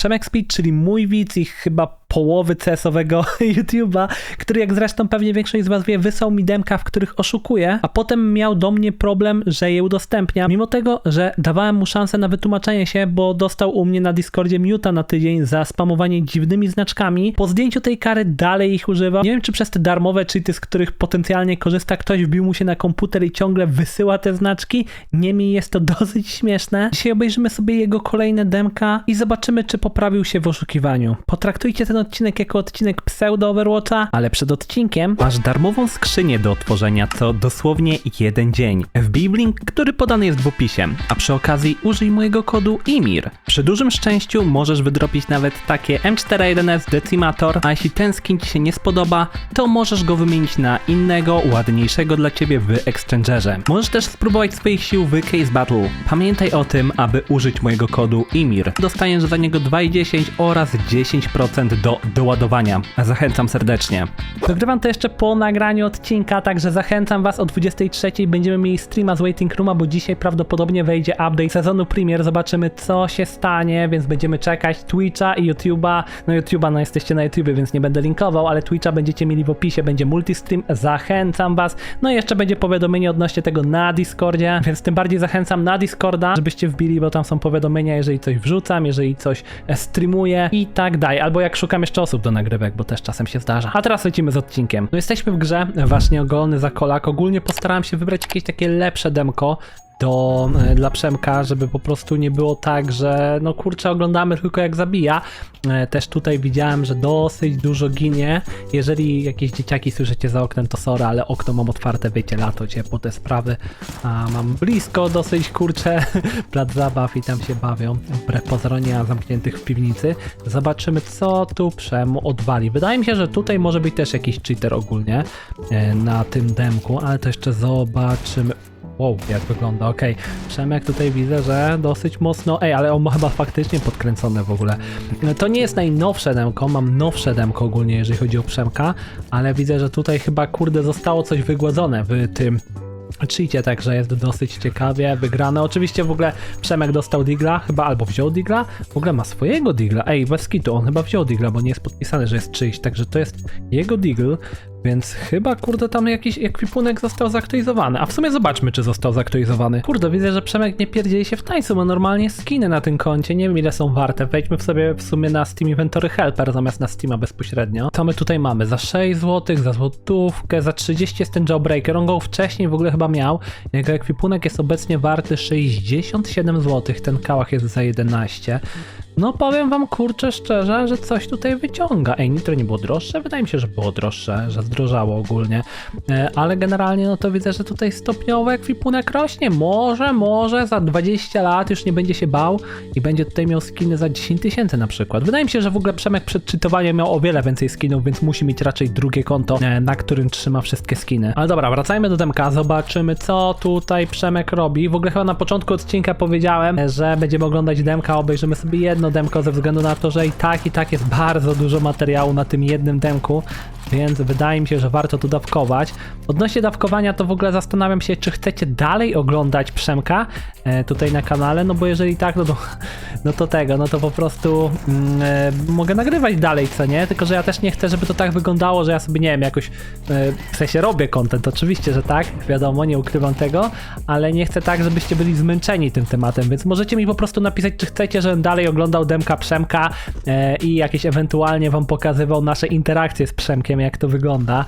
Przemek Speed, czyli mój widz i chyba połowy CS-owego YouTube'a, który jak zresztą pewnie większość z was wie, wysłał mi demka, w których oszukuję, a potem miał do mnie problem, że je udostępnia, mimo tego, że dawałem mu szansę na wytłumaczenie się, bo dostał u mnie na Discordzie muta na tydzień za spamowanie dziwnymi znaczkami. Po zdjęciu tej kary dalej ich używa. Nie wiem, czy przez te darmowe cheaty, z których potencjalnie korzysta ktoś, wbił mu się na komputer i ciągle wysyła te znaczki. Niemniej jest to dosyć śmieszne. Dzisiaj obejrzymy sobie jego kolejne demka i zobaczymy, czy poprawił się w oszukiwaniu. Potraktujcie ten odcinek jako odcinek pseudo Overwatcha, ale przed odcinkiem masz darmową skrzynię do otworzenia co dosłownie jeden dzień. W link, który podany jest w opisie, a przy okazji użyj mojego kodu IMIR. Przy dużym szczęściu możesz wydropić nawet takie M41S Decimator, a jeśli ten skin ci się nie spodoba, to możesz go wymienić na innego, ładniejszego dla ciebie w Exchangerze. Możesz też spróbować swoich sił w Case Battle. Pamiętaj o tym, aby użyć mojego kodu IMIR. Dostaniesz za niego 2,10 oraz 10% do doładowania. Zachęcam serdecznie. Nagrywam to jeszcze po nagraniu odcinka, także zachęcam was o 23 będziemy mieli streama z Waiting Rooma, bo dzisiaj prawdopodobnie wejdzie update sezonu Premier. Zobaczymy co się stanie, więc będziemy czekać Twitcha i YouTube'a. No YouTube'a, no jesteście na YouTubie, więc nie będę linkował, ale Twitcha będziecie mieli w opisie, będzie multistream. Zachęcam was. No i jeszcze będzie powiadomienie odnośnie tego na Discordzie, więc tym bardziej zachęcam na Discorda, żebyście wbili, bo tam są powiadomienia, jeżeli coś wrzucam, jeżeli coś e, streamuję i tak dalej. Albo jak szukam jeszcze osób do nagrywek, bo też czasem się zdarza. A teraz lecimy z odcinkiem. No jesteśmy w grze, właśnie ogolny zakolak. Ogólnie postarałem się wybrać jakieś takie lepsze demko, do, e, dla Przemka, żeby po prostu nie było tak, że no kurczę, oglądamy tylko jak zabija. E, Też tutaj widziałem, że dosyć dużo ginie. Jeżeli jakieś dzieciaki słyszycie za oknem, to sorry, ale okno mam otwarte, wiecie, lato, ciepło, te sprawy. A mam blisko dosyć, kurczę, plac zabaw i tam się bawią. Wbrew pozorom zamkniętych w piwnicy. Zobaczymy, co tu Przemu odwali. Wydaje mi się, że tutaj może być też jakiś cheater ogólnie e, na tym demku, ale to jeszcze zobaczymy. Wow, jak wygląda, okej. Przemek tutaj widzę, że dosyć mocno. Ej, ale on ma chyba faktycznie podkręcone w ogóle. To nie jest najnowsze demko, mam nowsze demko ogólnie, jeżeli chodzi o Przemka, ale widzę, że tutaj chyba kurde zostało coś wygładzone w tym cheacie, także jest dosyć ciekawie wygrane. Oczywiście w ogóle Przemek dostał Digla, chyba albo wziął Digla, w ogóle ma swojego Digla. Ej, bez kitu, on chyba wziął Digla, bo nie jest podpisane, że jest czyjś, także to jest jego Digl, więc chyba, kurde, tam jakiś ekwipunek został zaktualizowany. A w sumie zobaczmy, czy został zaktualizowany. Kurde, widzę, że Przemek nie pierdzieli się w tańcu, ma normalnie skiny na tym koncie. Nie wiem, ile są warte. Wejdźmy w sobie w sumie na Steam Inventory Helper zamiast na Steama bezpośrednio. Co my tutaj mamy? Za 6 zł, za złotówkę, za 30 jest ten Jawbreaker. On go wcześniej w ogóle chyba miał. Jego ekwipunek jest obecnie warty 67 zł. Ten kałach jest za 11. No powiem wam kurczę szczerze, że coś tutaj wyciąga. Ej, nitro nie było droższe? Wydaje mi się, że było droższe, że zdrożało ogólnie. E, ale generalnie no to widzę, że tutaj stopniowo ekwipunek rośnie. Może, może za 20 lat już nie będzie się bał i będzie tutaj miał skiny za 10 tysięcy na przykład. Wydaje mi się, że w ogóle Przemek przed czytowaniem miał o wiele więcej skinów, więc musi mieć raczej drugie konto, e, na którym trzyma wszystkie skiny. Ale dobra, wracajmy do demka, zobaczymy co tutaj Przemek robi. W ogóle chyba na początku odcinka powiedziałem, e, że będziemy oglądać demka, obejrzymy sobie jedno demko ze względu na to, że i tak i tak jest bardzo dużo materiału na tym jednym demku, więc wydaje mi się, że warto tu dawkować. Odnośnie dawkowania to w ogóle zastanawiam się, czy chcecie dalej oglądać Przemka e, tutaj na kanale, no bo jeżeli tak, no to, no to tego, no to po prostu mm, e, mogę nagrywać dalej, co nie? Tylko, że ja też nie chcę, żeby to tak wyglądało, że ja sobie, nie wiem, jakoś e, w sensie robię content, oczywiście, że tak, wiadomo, nie ukrywam tego, ale nie chcę tak, żebyście byli zmęczeni tym tematem, więc możecie mi po prostu napisać, czy chcecie, żebym dalej oglądał demka Przemka e, i jakieś ewentualnie wam pokazywał nasze interakcje z Przemkiem, jak to wygląda.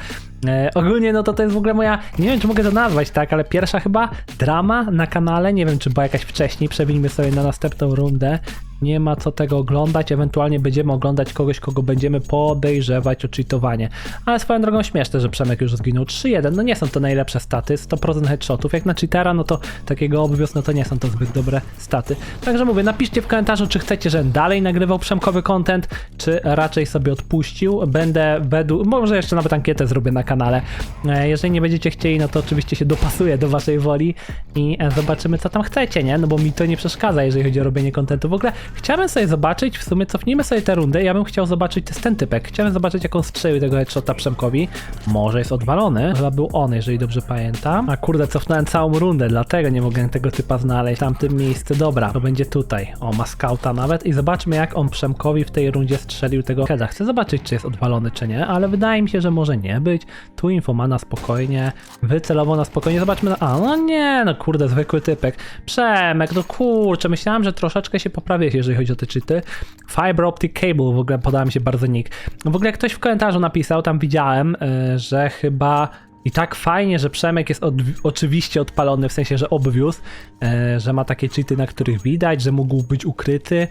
E, ogólnie no to to jest w ogóle moja, nie wiem czy mogę to nazwać tak, ale pierwsza chyba drama na kanale, nie wiem czy była jakaś wcześniej, przewinijmy sobie na następną rundę. Nie ma co tego oglądać, ewentualnie będziemy oglądać kogoś, kogo będziemy podejrzewać o cheatowanie. Ale swoją drogą śmieszne, że Przemek już zginął 3-1, no nie są to najlepsze staty, 100% headshotów, jak na cheatera, no to takiego obwios, no to nie są to zbyt dobre staty. Także mówię, napiszcie w komentarzu, czy chcecie, żebym dalej nagrywał przemkowy content, czy raczej sobie odpuścił. Będę według, może jeszcze nawet ankietę zrobię na kanale. E, Jeżeli nie będziecie chcieli, no to oczywiście się dopasuję do waszej woli i e, zobaczymy, co tam chcecie, nie? No bo mi to nie przeszkadza, jeżeli chodzi o robienie kontentu. W ogóle Chciałem sobie zobaczyć, w sumie cofnijmy sobie tę rundę, ja bym chciał zobaczyć, to jest ten typek, chciałem zobaczyć jak on strzelił tego headshota Przemkowi, może jest odwalony, chyba był on, jeżeli dobrze pamiętam, a kurde, cofnąłem całą rundę, dlatego nie mogłem tego typa znaleźć tamtym miejscu, dobra, to będzie tutaj, o, ma scouta nawet. I zobaczmy jak on Przemkowi w tej rundzie strzelił tego heada, chcę zobaczyć, czy jest odwalony, czy nie, ale wydaje mi się, że może nie być, tu info ma na spokojnie, wycelował na spokojnie, zobaczmy, na... a, no nie, no kurde, zwykły typek, Przemek, no kurczę, myślałem, że troszeczkę się poprawiłeś, jeżeli chodzi o te cheaty. Fiber Optic Cable, w ogóle podała mi się bardzo nick. No w ogóle ktoś w komentarzu napisał, tam widziałem, y, że chyba i tak fajnie, że Przemek jest od, oczywiście odpalony, w sensie, że obwiózł, y, że ma takie cheaty, na których widać, że mógł być ukryty.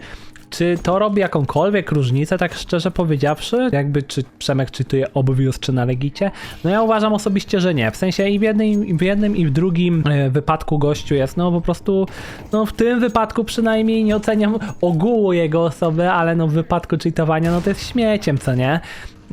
Czy to robi jakąkolwiek różnicę, tak szczerze powiedziawszy? Jakby czy Przemek czytuje obwiózł czy na legicie? No ja uważam osobiście, że nie. W sensie i w jednym, i w, jednym i w drugim e, wypadku gościu jest, no po prostu, no w tym wypadku przynajmniej nie oceniam ogółu jego osoby, ale no w wypadku cheatowania, no to jest śmieciem, co nie?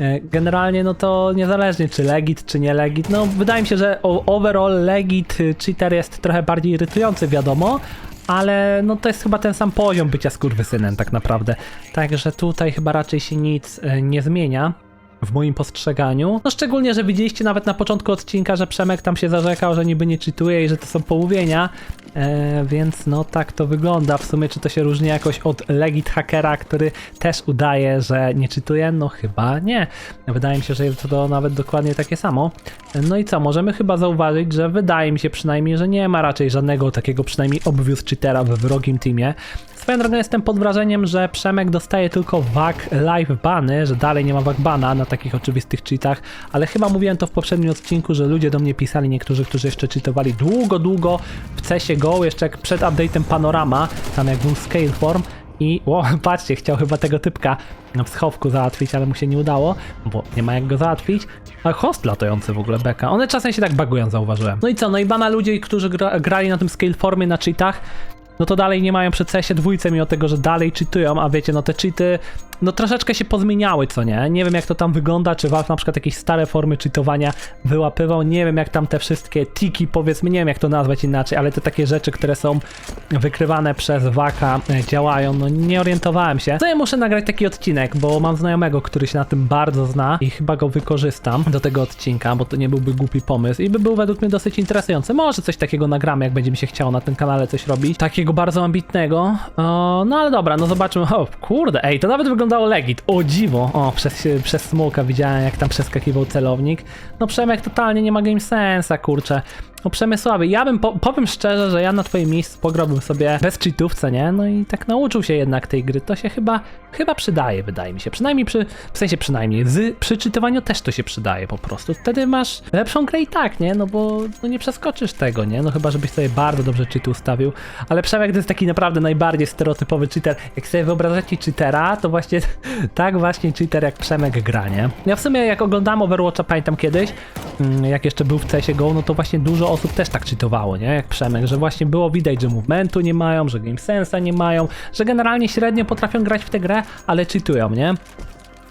E, Generalnie, no to niezależnie czy legit, czy nie legit, no wydaje mi się, że overall legit y, cheater jest trochę bardziej irytujący, wiadomo, ale no to jest chyba ten sam poziom bycia skurwysynem tak naprawdę. Także tutaj chyba raczej się nic e, nie zmienia w moim postrzeganiu. No szczególnie, że widzieliście nawet na początku odcinka, że Przemek tam się zarzekał, że niby nie czytuje i że to są pomówienia, e, więc no tak to wygląda. W sumie czy to się różni jakoś od legit hackera, który też udaje, że nie czytuje? No chyba nie. Wydaje mi się, że jest to nawet dokładnie takie samo. No i co, możemy chyba zauważyć, że wydaje mi się przynajmniej, że nie ma raczej żadnego takiego przynajmniej obwiózł cheatera we wrogim teamie. Swoją drogą jestem pod wrażeniem, że Przemek dostaje tylko wag live bany, że dalej nie ma wag bana na takich oczywistych cheatach, ale chyba mówiłem to w poprzednim odcinku, że ludzie do mnie pisali, niektórzy, którzy jeszcze cheatowali długo, długo w CSie GO, jeszcze jak przed update'em Panorama, tam jak był Scaleform i o, patrzcie, chciał chyba tego typka w schowku załatwić, ale mu się nie udało, bo nie ma jak go załatwić. A host latający w ogóle beka. One czasem się tak bagują, zauważyłem. No i co, no i bana ludzi, którzy gra, grali na tym Scaleformie na cheatach, no to dalej nie mają przy CS-ie dwójce, mimo tego, że dalej cheatują, a wiecie, no te cheaty, no troszeczkę się pozmieniały, co nie? Nie wiem jak to tam wygląda, czy Valve na przykład jakieś stare formy cheatowania wyłapywał, nie wiem jak tam te wszystkie tiki, powiedzmy, nie wiem jak to nazwać inaczej, ale te takie rzeczy, które są wykrywane przez Waka e, działają, no nie orientowałem się. No ja muszę nagrać taki odcinek, bo mam znajomego, który się na tym bardzo zna i chyba go wykorzystam do tego odcinka, bo to nie byłby głupi pomysł i by był według mnie dosyć interesujący. Może coś takiego nagramy, jak będzie mi się chciało na tym kanale coś robić. Takiego bardzo ambitnego. O, no ale dobra, no zobaczmy. O kurde, ej, to nawet wyglądało legit. O dziwo. O, przez, przez smoka widziałem, jak tam przeskakiwał celownik. No Przemek totalnie nie ma game sensa, kurczę. No Przemysławy, ja bym, po, powiem szczerze, że ja na twoim miejscu pograłbym sobie bez cheatów, co nie? No i tak nauczył się jednak tej gry, to się chyba, chyba przydaje, wydaje mi się. Przynajmniej przy, w sensie przynajmniej, z, przy czytowaniu też to się przydaje po prostu. Wtedy masz lepszą grę i tak, nie? No bo no nie przeskoczysz tego, nie? No chyba, żebyś sobie bardzo dobrze cheaty ustawił. Ale Przemek to jest taki naprawdę najbardziej stereotypowy cheater. Jak sobie wyobrażacie cheatera, to właśnie tak właśnie cheater jak Przemek gra, nie? Ja w sumie jak oglądam Overwatcha, pamiętam kiedyś, mm, jak jeszcze był w CSie GO, no to właśnie dużo osób też tak cheatowało, nie? Jak Przemek, że właśnie było widać, że movementu nie mają, że game sensa nie mają, że generalnie średnio potrafią grać w tę grę, ale cheatują, nie?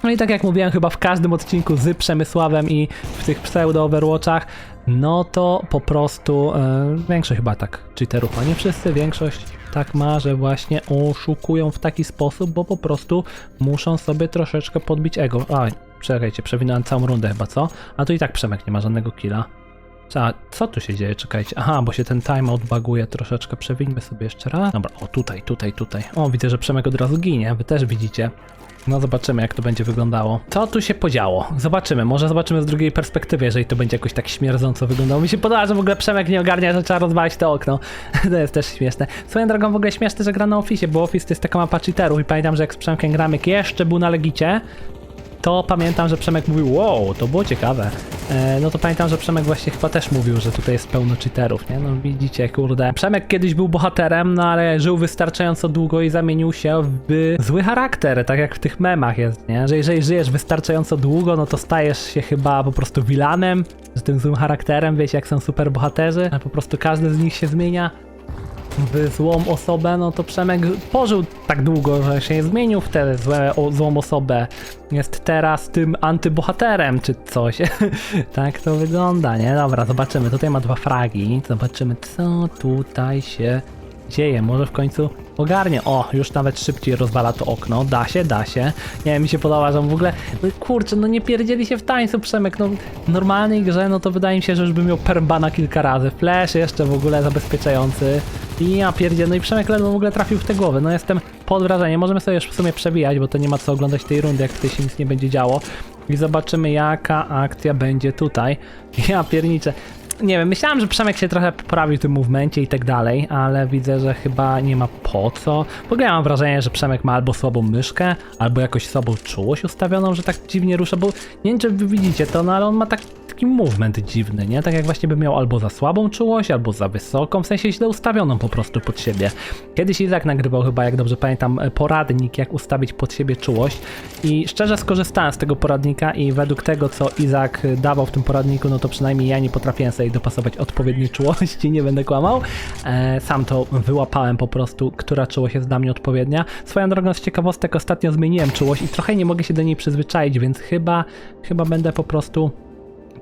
No i tak jak mówiłem chyba w każdym odcinku z Przemysławem i w tych pseudo-overwatchach, no to po prostu e, większość chyba tak cheaterów, a nie wszyscy, większość tak ma, że właśnie oszukują w taki sposób, bo po prostu muszą sobie troszeczkę podbić ego. A, czekajcie, przewinąłem całą rundę chyba, co? A tu i tak Przemek nie ma żadnego killa. A, co tu się dzieje? Czekajcie. Aha, bo się ten timeout baguje troszeczkę. Przewińmy sobie jeszcze raz. Dobra, o tutaj, tutaj, tutaj. O, widzę, że Przemek od razu ginie. Wy też widzicie. No zobaczymy, jak to będzie wyglądało. Co tu się podziało? Zobaczymy. Może zobaczymy z drugiej perspektywy, jeżeli to będzie jakoś tak śmierdząco wyglądało. Mi się podoba, że w ogóle Przemek nie ogarnia, że trzeba rozwalić to okno. to jest też śmieszne. Swoją drogą w ogóle śmieszne, że gra na Office, bo Office to jest taka mapa cheaterów i pamiętam, że jak z Przemkiem gramy, jak jeszcze był na Legicie, to pamiętam, że Przemek mówił, wow, to było ciekawe. E, no to pamiętam, że Przemek właśnie chyba też mówił, że tutaj jest pełno cheaterów, nie? No widzicie, kurde. Przemek kiedyś był bohaterem, no ale żył wystarczająco długo i zamienił się w zły charakter, tak jak w tych memach jest, nie? Że jeżeli żyjesz wystarczająco długo, no to stajesz się chyba po prostu vilanem, z tym złym charakterem, wiecie, jak są super bohaterzy, a po prostu każdy z nich się zmienia w złą osobę, no to Przemek pożył tak długo, że się nie zmienił w tę złą osobę. Jest teraz tym antybohaterem, czy coś. tak to wygląda, nie? Dobra, zobaczymy. Tutaj ma dwa fragi. Zobaczymy, co tutaj się dzieje. Może w końcu ogarnie. O, już nawet szybciej rozwala to okno. Da się, da się. Nie wiem, mi się podoba, że on w ogóle, no kurczę, no nie pierdzieli się w tańcu Przemek, no w normalnej grze, no to wydaje mi się, że już by miał permbana kilka razy. Flash jeszcze w ogóle zabezpieczający. I ja pierdzielę, no i Przemek ledwo w ogóle trafił w te głowy. No jestem pod wrażeniem. Możemy sobie już w sumie przebijać, bo to nie ma co oglądać tej rundy, jak tutaj się nic nie będzie działo. I zobaczymy, jaka akcja będzie tutaj. Ja pierniczę. Nie wiem, myślałem, że Przemek się trochę poprawił w tym movemencie i tak dalej, ale widzę, że chyba nie ma po co. W ogóle ja mam wrażenie, że Przemek ma albo słabą myszkę, albo jakoś słabą czułość ustawioną, że tak dziwnie rusza, bo nie wiem, czy wy widzicie to, no ale on ma tak, taki movement dziwny, nie? Tak jak właśnie by miał albo za słabą czułość, albo za wysoką, w sensie źle ustawioną po prostu pod siebie. Kiedyś Izak nagrywał chyba, jak dobrze pamiętam, poradnik, jak ustawić pod siebie czułość i szczerze skorzystałem z tego poradnika i według tego, co Izak dawał w tym poradniku, no to przynajmniej ja nie potrafiłem sobie dopasować odpowiedniej czułości, nie będę kłamał. E, sam to wyłapałem po prostu, która czułość jest dla mnie odpowiednia. Swoją drogą z ciekawostek ostatnio zmieniłem czułość i trochę nie mogę się do niej przyzwyczaić, więc chyba, chyba będę po prostu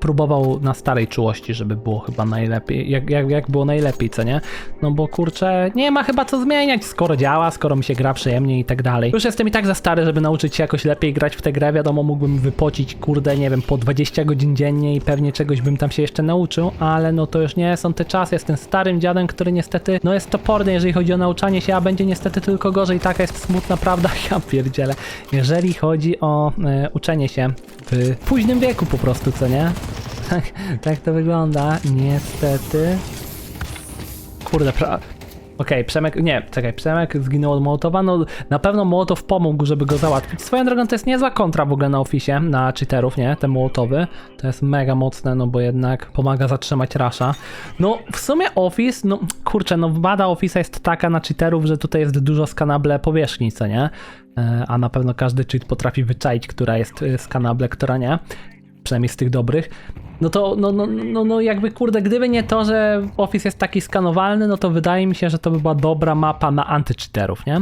próbował na starej czułości, żeby było chyba najlepiej, jak, jak, jak było najlepiej, co nie? No bo kurczę, nie ma chyba co zmieniać, skoro działa, skoro mi się gra przyjemnie i tak dalej. Już jestem i tak za stary, żeby nauczyć się jakoś lepiej grać w tę grę, wiadomo, mógłbym wypocić, kurde, nie wiem, po 20 godzin dziennie i pewnie czegoś bym tam się jeszcze nauczył, ale no to już nie są te czasy, jestem starym dziadem, który niestety, no jest toporny, jeżeli chodzi o nauczanie się, a będzie niestety tylko gorzej, taka jest smutna prawda, ja pierdzielę. Jeżeli chodzi o e, uczenie się w późnym wieku po prostu, co nie? Tak, tak to wygląda, niestety. Kurde, pra... Okej, Przemek, nie, czekaj, Przemek zginął od Mołotowa, no na pewno Mołotow pomógł, żeby go załatwić. Swoją drogą to jest niezła kontra w ogóle na Office, na cheaterów, nie, te Mołotowy. To jest mega mocne, no bo jednak pomaga zatrzymać Rasha. No, w sumie Office, no kurczę, no wada Office'a jest taka na cheaterów, że tutaj jest dużo skanable powierzchni, co nie? E, A na pewno każdy cheat potrafi wyczaić, która jest e, skanable, która nie przynajmniej z tych dobrych, no to no, no, no, no jakby kurde, gdyby nie to, że Office jest taki skanowalny, no to wydaje mi się, że to by była dobra mapa na antycheaterów, nie?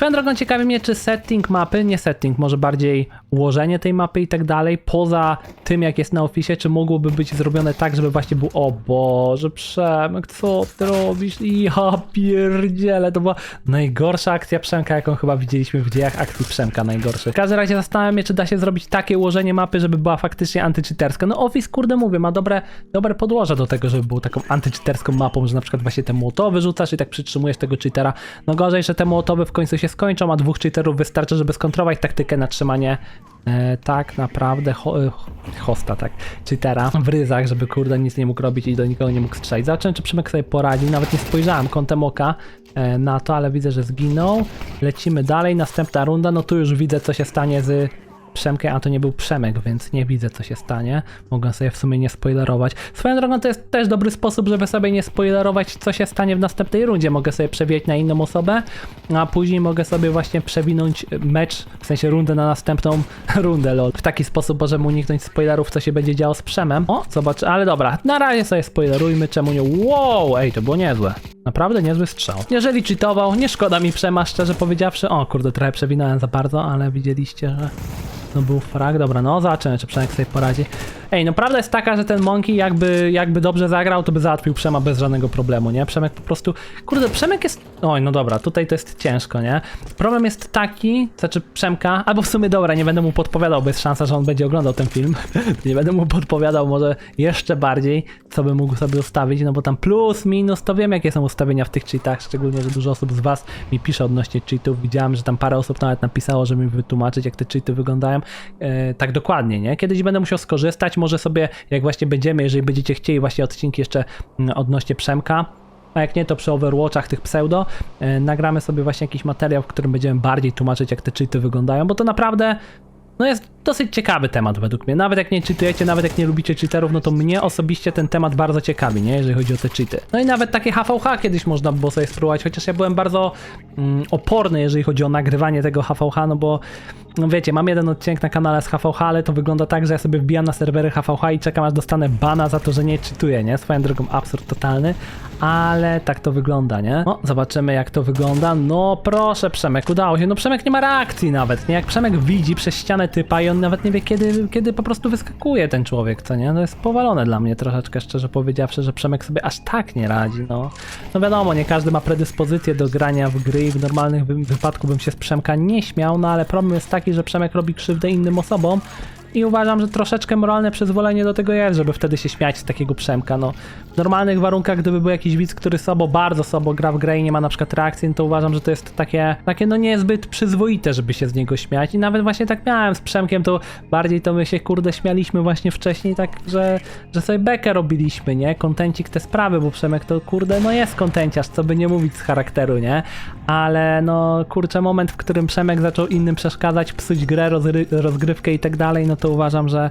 Swoją drogą ciekawi mnie, czy setting mapy, nie setting, może bardziej ułożenie tej mapy i tak dalej, poza tym jak jest na Office, czy mogłoby być zrobione tak, żeby właśnie był, o Boże, Przemek, co ty robisz? Ja pierdzielę, to była najgorsza akcja Przemka, jaką chyba widzieliśmy w dziejach akcji Przemka, najgorszy. W każdym razie zastanawiam się, czy da się zrobić takie ułożenie mapy, żeby była faktycznie antycheaterska. No Office, kurde mówię, ma dobre, dobre podłoże do tego, żeby był taką antycheaterską mapą, że na przykład właśnie te młotowy rzucasz i tak przytrzymujesz tego cheatera. No gorzej, że te młotowy w końcu się skończą, a dwóch cheaterów wystarczy, żeby skontrować taktykę na trzymanie e, tak naprawdę ho, e, hosta, tak, cheatera w ryzach, żeby kurde nic nie mógł robić i do nikogo nie mógł strzelić. Zobaczymy, czy Przemek sobie poradzi. Nawet nie spojrzałem kątem oka e, na to, ale widzę, że zginął. Lecimy dalej, następna runda, no tu już widzę, co się stanie z Przemkiem, a to nie był Przemek, więc nie widzę co się stanie. Mogę sobie w sumie nie spoilerować. Swoją drogą to jest też dobry sposób, żeby sobie nie spoilerować co się stanie w następnej rundzie. Mogę sobie przewijać na inną osobę, a później mogę sobie właśnie przewinąć mecz, w sensie rundę na następną rundę lol. W taki sposób możemy uniknąć spoilerów, co się będzie działo z Przemem. O, zobacz, ale dobra, na razie sobie spoilerujmy, czemu nie. Wow, ej, to było niezłe. Naprawdę niezły strzał. Jeżeli cheatował, nie szkoda mi Przema, szczerze powiedziawszy. O kurde, trochę przewinąłem za bardzo, ale widzieliście, że no był frag, dobra, no zobaczymy, czy Przemek sobie poradzi. Ej, no prawda jest taka, że ten Monkey jakby, jakby dobrze zagrał, to by załatwił Przema bez żadnego problemu, nie? Przemek po prostu, kurde, Przemek jest, oj, no dobra, tutaj to jest ciężko, nie? Problem jest taki, znaczy Przemka, albo w sumie dobra, nie będę mu podpowiadał, bo jest szansa, że on będzie oglądał ten film, nie będę mu podpowiadał może jeszcze bardziej, co by mógł sobie ustawić, no bo tam plus, minus, to wiem jakie są ustawienia w tych cheatach, szczególnie, że dużo osób z was mi pisze odnośnie cheatów, widziałem, że tam parę osób nawet napisało, żeby mi wytłumaczyć, jak te cheaty wyglądają, e, tak dokładnie, nie? Kiedyś będę musiał skorzystać, może sobie, jak właśnie będziemy, jeżeli będziecie chcieli właśnie odcinki jeszcze odnośnie Przemka, a jak nie, to przy Overwatchach tych pseudo e, nagramy sobie właśnie jakiś materiał, w którym będziemy bardziej tłumaczyć, jak te cheaty wyglądają, bo to naprawdę no jest dosyć ciekawy temat według mnie. Nawet jak nie czytujecie, nawet jak nie lubicie cheaterów, no to mnie osobiście ten temat bardzo ciekawi, nie? Jeżeli chodzi o te cheaty. No i nawet takie HVH kiedyś można było sobie spróbować, chociaż ja byłem bardzo mm, oporny, jeżeli chodzi o nagrywanie tego HVH, no bo no wiecie, mam jeden odcinek na kanale z HVH, ale to wygląda tak, że ja sobie wbijam na serwery HVH i czekam aż dostanę bana za to, że nie czytuję, nie? Swoją drogą absurd totalny, ale tak to wygląda, nie? No, zobaczymy jak to wygląda. No proszę, Przemek, udało się. No Przemek nie ma reakcji nawet, nie? Jak Przemek widzi przez ścianę typa i on nawet nie wie kiedy, kiedy po prostu wyskakuje ten człowiek, co nie? To jest powalone dla mnie troszeczkę, szczerze powiedziawszy, że Przemek sobie aż tak nie radzi, no. No wiadomo, nie każdy ma predyspozycję do grania w gry i w normalnych wy- wypadku bym się z Przemka nie śmiał, no ale problem jest taki, że Przemek robi krzywdę innym osobom i uważam, że troszeczkę moralne przyzwolenie do tego jest, żeby wtedy się śmiać z takiego Przemka, no. W normalnych warunkach, gdyby był jakiś widz, który sobą, bardzo sobą gra w grę i nie ma na przykład reakcji, no to uważam, że to jest takie, takie no niezbyt przyzwoite, żeby się z niego śmiać i nawet właśnie tak miałem z Przemkiem, to bardziej to my się kurde śmialiśmy właśnie wcześniej tak, że, że sobie bekę robiliśmy, nie? Kontencik te sprawy, bo Przemek to kurde no jest kontenciarz, co by nie mówić z charakteru, nie? Ale no kurczę, moment, w którym Przemek zaczął innym przeszkadzać, psuć grę, rozry- rozgrywkę i tak dalej, no to uważam, że,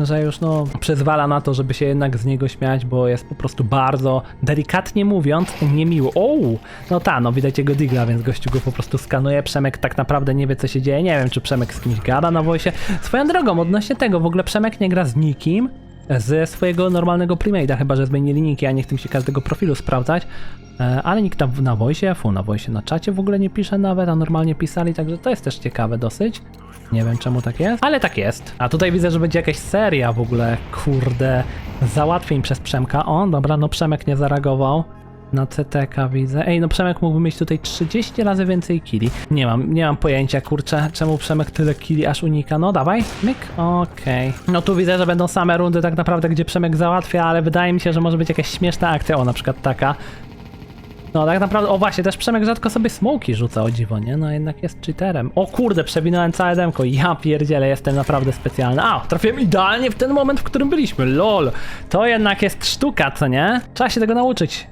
że już no przyzwala na to, żeby się jednak z niego śmiać, bo jest po prostu bardzo, delikatnie mówiąc, niemiły. O, no ta, no widać jego digla, więc gościu go po prostu skanuje. Przemek tak naprawdę nie wie, co się dzieje. Nie wiem, czy Przemek z kimś gada na voice. Swoją drogą, odnośnie tego, w ogóle Przemek nie gra z nikim ze swojego normalnego premate'a, chyba że zmienili niki, a nie chcę się każdego profilu sprawdzać. E, Ale nikt tam na voice, fu, na voice na czacie w ogóle nie pisze nawet, a normalnie pisali, także to jest też ciekawe dosyć. Nie wiem czemu tak jest, ale tak jest. A tutaj widzę, że będzie jakaś seria w ogóle, kurde, załatwień przez Przemka. O, dobra, no Przemek nie zareagował. Na CTK widzę. Ej, no Przemek mógłby mieć tutaj 30 razy więcej kili. Nie mam, nie mam pojęcia, kurczę, czemu Przemek tyle kili aż unika. No dawaj, myk, okej. No tu widzę, że będą same rundy tak naprawdę, gdzie Przemek załatwia, ale wydaje mi się, że może być jakaś śmieszna akcja, o na przykład taka. No tak naprawdę, o właśnie, też Przemek rzadko sobie smoki rzuca, o dziwo, nie? No jednak jest cheaterem. O kurde, przewinąłem całe demko, ja pierdzielę, jestem naprawdę specjalny. A, trafiłem idealnie w ten moment, w którym byliśmy, lol. To jednak jest sztuka, co nie? Trzeba się tego nauczyć.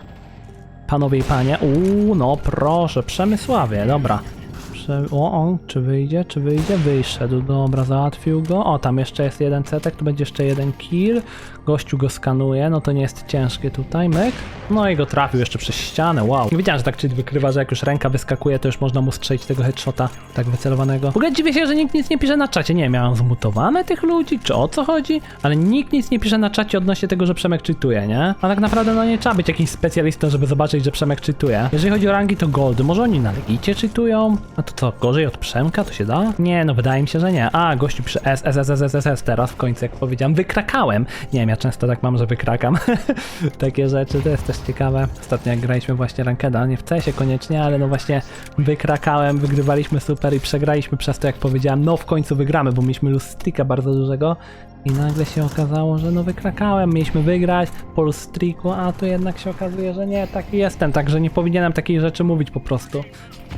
Panowie i panie, uuu, no proszę, Przemysławie, dobra. O, o, czy wyjdzie, czy wyjdzie? Wyszedł, dobra, załatwił go. O, tam jeszcze jest jeden cetek, tu będzie jeszcze jeden kill. Gościu go skanuje, no to nie jest ciężkie tutaj, myk. No i go trafił jeszcze przez ścianę, wow. Nie wiedziałem, że tak cheat wykrywa, że jak już ręka wyskakuje, to już można mu strzelić tego headshota, tak wycelowanego. W ogóle dziwię się, że nikt nic nie pisze na czacie. Nie, miałem zmutowane tych ludzi, czy o co chodzi? Ale nikt nic nie pisze na czacie odnośnie tego, że Przemek czytuje, nie? A tak naprawdę, no nie trzeba być jakimś specjalistą, żeby zobaczyć, że Przemek czytuje. Jeżeli chodzi o rangi, to goldy. Może oni na Legicie czytują? A to co, gorzej od Przemka? To się da? Nie, no wydaje mi się, że nie. A, gościu pisze S, S, S, S, S, S, S teraz w końcu, jak powiedziałem. Wykrakałem. Nie wiem, ja często tak mam, że wykrakam. Takie rzeczy, to jest też ciekawe. Ostatnio jak graliśmy właśnie Rankeda, nie w CS-ie koniecznie, ale no właśnie wykrakałem, wygrywaliśmy super i przegraliśmy przez to, jak powiedziałem, no w końcu wygramy, bo mieliśmy streaka bardzo dużego i nagle się okazało, że no wykrakałem, mieliśmy wygrać po lose streaku, a tu jednak się okazuje, że nie, taki jestem, także nie powinienem takiej rzeczy mówić po prostu.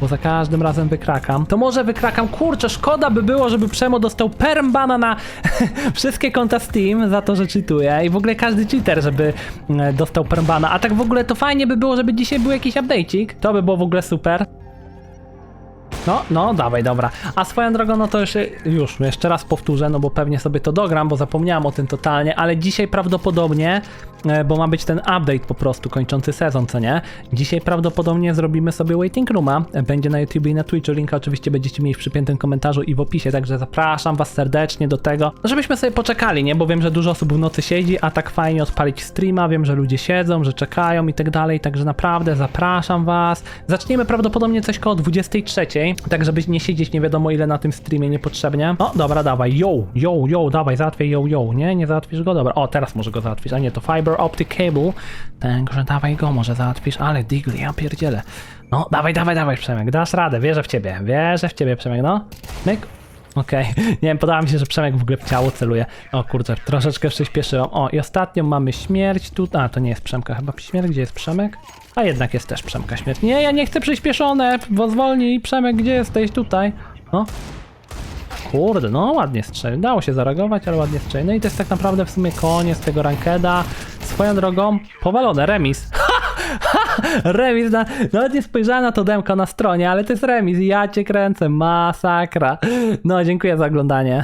Bo za każdym razem wykrakam. To może wykrakam, kurczę, szkoda by było, żeby Przemo dostał permbana na wszystkie konta Steam za to, że cheatuje i w ogóle każdy cheater, żeby e, dostał permbana. A tak w ogóle to fajnie by było, żeby dzisiaj był jakiś update'ik. To by było w ogóle super. No, no, dawaj, dobra. A swoją drogą, no to już, już jeszcze raz powtórzę, no bo pewnie sobie to dogram, bo zapomniałem o tym totalnie, ale dzisiaj prawdopodobnie, bo ma być ten update po prostu kończący sezon, co nie? Dzisiaj prawdopodobnie zrobimy sobie waiting rooma. E, Będzie na YouTube i na Twitchu. Linka oczywiście będziecie mieli w przypiętym komentarzu i w opisie, także zapraszam was serdecznie do tego, żebyśmy sobie poczekali, nie? Bo wiem, że dużo osób w nocy siedzi, a tak fajnie odpalić streama, wiem, że ludzie siedzą, że czekają i tak dalej, także naprawdę zapraszam was. Zaczniemy prawdopodobnie coś koło 23, tak żeby nie siedzieć nie wiadomo ile na tym streamie niepotrzebnie. O, dobra, dawaj, yo, yo, yo, dawaj, załatwię yo, yo, nie? Nie załatwisz go? Dobra, o, teraz może go załatwisz, a nie, to fiber optic cable, także dawaj go, może załatwisz, ale digly, ja pierdzielę. No, dawaj, dawaj, dawaj, Przemek, dasz radę, wierzę w ciebie, wierzę w ciebie, Przemek, no. Myk. Okej, nie wiem, podoba mi się, że Przemek w ogóle w ciało celuje. O kurczę, troszeczkę przyspieszyłem. O, i ostatnio mamy śmierć tu. A, to nie jest Przemka, chyba śmierć, gdzie jest Przemek? A jednak jest też Przemka śmierć. Nie, ja nie chcę przyspieszone, bo zwolnij. Przemek, gdzie jesteś? Tutaj. No. Kurde, no ładnie strzelił. Dało się zareagować, ale ładnie strzelił. No i to jest tak naprawdę w sumie koniec tego rankeda. Swoją drogą, powalone, remis. remis, na, nawet nie spojrzałem na to demko na stronie, ale to jest remis. Ja cię kręcę, masakra. No, dziękuję za oglądanie.